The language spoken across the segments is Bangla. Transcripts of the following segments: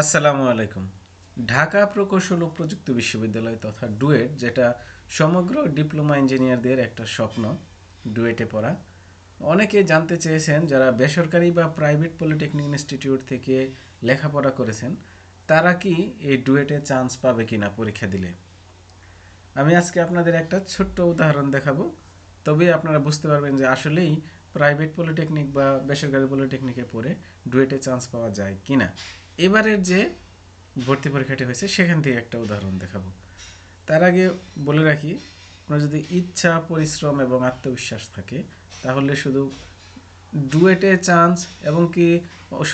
আসসালামু আলাইকুম। ঢাকা প্রকৌশল ও প্রযুক্তি বিশ্ববিদ্যালয় তথা ডুয়েট, যেটা সমগ্র ডিপ্লোমা ইঞ্জিনিয়ারদের একটা স্বপ্ন, ডুয়েটে পড়া। অনেকে জানতে চেয়েছেন যারা বেসরকারি বা প্রাইভেট পলিটেকনিক ইনস্টিটিউট থেকে লেখাপড়া করেছেন, তারা কি এই ডুয়েটে চান্স পাবে কিনা পরীক্ষা দিলে? আমি আজকে আপনাদের একটা ছোট্ট উদাহরণ দেখাবো। তবে আপনারা বুঝতে পারবেন যে আসলেই প্রাইভেট পলিটেকনিক বা বেসরকারি পলিটেকনিকে পড়ে ডুয়েটে চান্স পাওয়া যায় কিনা। এবারের যে ভর্তি পরীক্ষাটি হয়েছে, সেখান থেকে একটা উদাহরণ দেখাবো। তার আগে বলে রাখি, আপনার যদি ইচ্ছা, পরিশ্রম এবং আত্মবিশ্বাস থাকে, তাহলে শুধু ডুয়েটে চান্স এবং কি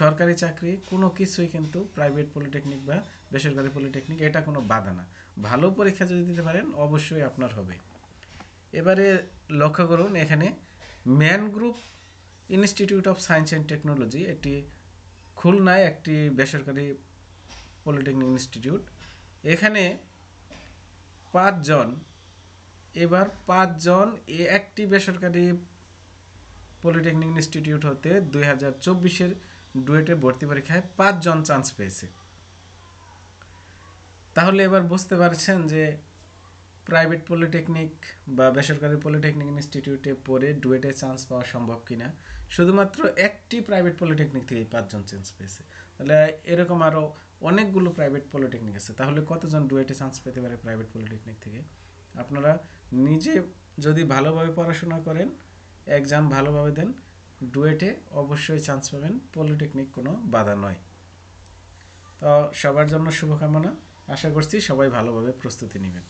সরকারি চাকরি, কোনো কিছুই কিন্তু প্রাইভেট পলিটেকনিক বা বেসরকারি পলিটেকনিক এটা কোনো বাধা না। ভালো পরীক্ষা যদি দিতে পারেন, অবশ্যই আপনার হবে। এবারে লক্ষ্য করুন, এখানে man group institute of science and technology এটি খুলনায় একটি বেসরকারি পলিটেকনিক ইনস্টিটিউট। এখানে পাঁচজন, এবার পাঁচজন এ একটি বেসরকারি পলিটেকনিক ইনস্টিটিউট হতে দুই হাজার চব্বিশের ডুয়েটে ভর্তি পরীক্ষায় পাঁচজন চান্স পেয়েছে। তাহলে এবার বুঝতে পারছেন যে প্রাইভেট পলিটেকনিক বা বেসরকারি পলিটেকনিক ইনস্টিটিউটে পড়ে ডুয়েটে চান্স পাওয়া সম্ভব কিনা? শুধুমাত্র একটি প্রাইভেট পলিটেকনিক থেকেই পাঁচজন চান্স পেয়েছে। তাহলে এরকম আরও অনেকগুলো প্রাইভেট পলিটেকনিক আছে। তাহলে কতজন ডুয়েটে চান্স পেতে পারে প্রাইভেট পলিটেকনিক থেকে? আপনারা নিজে যদি ভালোভাবে পড়াশোনা করেন এক্সাম ভালোভাবে দেন ডুয়েটে অবশ্যই চান্স পাবেন। পলিটেকনিক কোনো বাধা নয়। তো সবার জন্য শুভকামনা। আশা করছি সবাই ভালোভাবে প্রস্তুতি নেবেন।